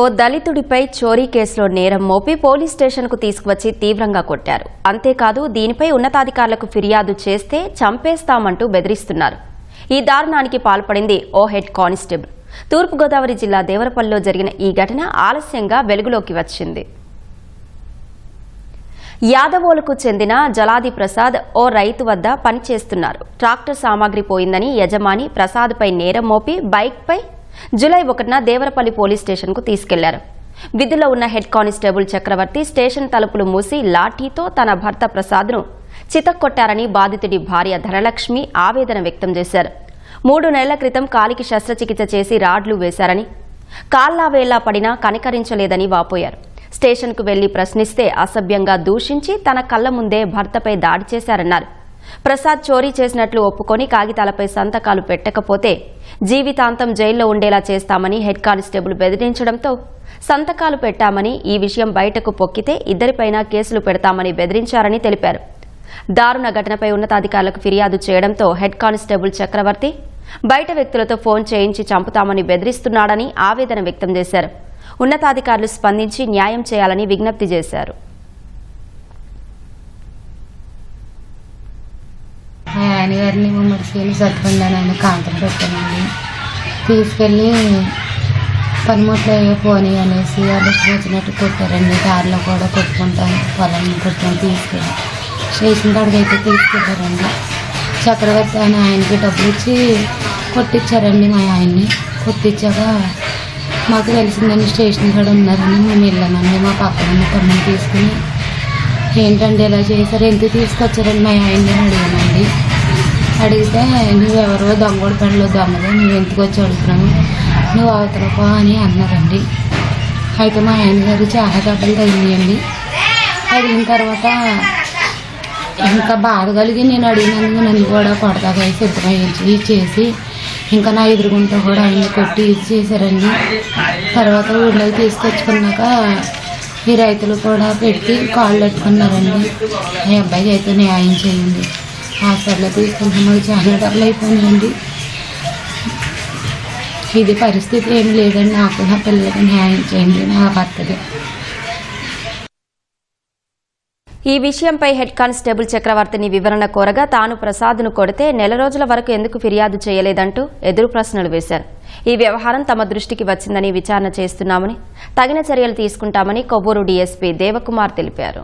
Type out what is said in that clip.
ఓ దళితుడిపై చోరీ కేసులో నేరం మోపి పోలీస్ స్టేషన్కు తీసుకువచ్చి తీవ్రంగా కొట్టారు. అంతేకాదు దీనిపై ఉన్నతాధికారులకు ఫిర్యాదు చేస్తే చంపేస్తామంటూ బెదిరిస్తున్నారు. ఈ దారుణానికి పాల్పడింది ఓ హెడ్ కానిస్టేబుల్. తూర్పుగోదావరి జిల్లా దేవరపల్లిలో జరిగిన ఈ ఘటన ఆలస్యంగా వెలుగులోకి వచ్చింది. యాదవోలకు చెందిన జలాది ప్రసాద్ ఓ రైతు వద్ద పనిచేస్తున్నారు. ట్రాక్టర్ సామాగ్రి పోయిందని యజమాని ప్రసాద్పై నేరం మోపి బైక్పై జులై ఒకటిన దేవరపల్లి పోలీస్ స్టేషన్కు తీసుకెళ్ళారు. విధిలో ఉన్న హెడ్ కానిస్టేబుల్ చక్రవర్తి స్టేషన్ తలుపులు మూసి లాఠీతో తన భర్త ప్రసాద్ను చితక్కొట్టారని బాధితుడి భార్య ధనలక్ష్మి ఆవేదన వ్యక్తం చేశారు. మూడు నెలల క్రితం కాలికి శస్త్రచికిత్స చేసి రాడ్లు వేశారని కాల్లా వేళ్ళా పడినా కనికరించలేదని వాపోయారు. స్టేషన్కు వెళ్ళి ప్రశ్నిస్తే అసభ్యంగా దూషించి తన కళ్ళ ముందే భర్తపై దాడి చేశారన్నారు. ప్రసాద్ చోరీ చేసినట్లు ఒప్పుకొని కాగితాలపై సంతకాలు పెట్టకపోతే జీవితాంతం జైల్లో ఉండేలా చేస్తామని హెడ్ కానిస్టేబుల్ బెదిరించడంతో సంతకాలు పెట్టామని ఈ విషయం బయటకు పొక్కితే ఇద్దరిపైన కేసులు పెడతామని బెదిరించారని తెలిపారు. దారుణ ఘటనపై ఉన్నతాధికారులకు ఫిర్యాదు చేయడంతో హెడ్ కానిస్టేబుల్ చక్రవర్తి బయట వ్యక్తులతో ఫోన్ చేయించి చంపుతామని బెదిరిస్తున్నాడని ఆవేదన వ్యక్తం చేశారు. ఉన్నతాధికారులు స్పందించి న్యాయం చేయాలని విజ్ఞప్తి చేశారు. మా ఆయన గారిని మమ్మల్ని సత్తుకుందని ఆయన కాంతం పెట్టానండి తీసుకెళ్ళి పనిముట్లు పోనీ అనేసి వాళ్ళు వచ్చినట్టు కొట్టారండి. దారిలో కూడా కొట్టుకుంటాను పొలం కొట్టుకొని తీసుకెళ్ళి స్టేషన్ కాడికి అయితే తీసుకెళ్ళారండి. చక్రవర్తి అని ఆయనకి డబ్బులు ఇచ్చి కొట్టించారండి మా ఆయన్ని. కొట్టించాక మాకు తెలిసిందండి స్టేషన్ కాడ ఉన్నారని మేము వెళ్ళామండి. మా పక్కన తమ్ముని తీసుకుని ఏంటండి ఇలా చేశారు? ఎందుకు తీసుకొచ్చారని మా ఆయన్ని అడిగానండి. అడిగితే నువ్వెవరో దొంగోడి పనిలో దొంగదే నువ్వు ఎందుకు వచ్చి అడుగుతున్నావు? నువ్వు అవతలపో అని అన్నారండి. అయితే మా ఆయన గారు చాలా దెబ్బలు తగిలియండి అడిగిన తర్వాత ఇంకా బాధ కలిగి నేను అడిగినందుకు నన్ను కూడా కొడతాగా సిద్ధమయ్యి చేసి ఇంకా నా ఎదురుగుంటూ కూడా ఆయన కొట్టి ఇది చేశారండి. తర్వాత ఊళ్ళోకి తీసుకొచ్చుకున్నాక ఈ రైతులు కూడా పెట్టి కాళ్ళు పెట్టుకున్నారండి. ఈ అబ్బాయికి అయితే న్యాయం చేయండి. ఆఫర్లో తీసుకుంటే మాకు చాలా డబ్బులు అయిపోయినాయండి. ఇది పరిస్థితి ఏం లేదండి నాకు నా పిల్లలకి న్యాయం చేయండి నా భర్తకి. ఈ విషయంపై హెడ్ కానిస్టేబుల్ చక్రవర్తిని వివరణ కోరగా తాను ప్రసాద్ను కొడితే నెల రోజుల వరకు ఎందుకు ఫిర్యాదు చేయలేదంటూ ఎదురు ప్రశ్నలు వేశారు. ఈ వ్యవహారం తమ దృష్టికి వచ్చిందని విచారణ చేస్తున్నామని తగిన చర్యలు తీసుకుంటామని కొవ్వూరు డీఎస్పీ దేవకుమార్ తెలిపారు.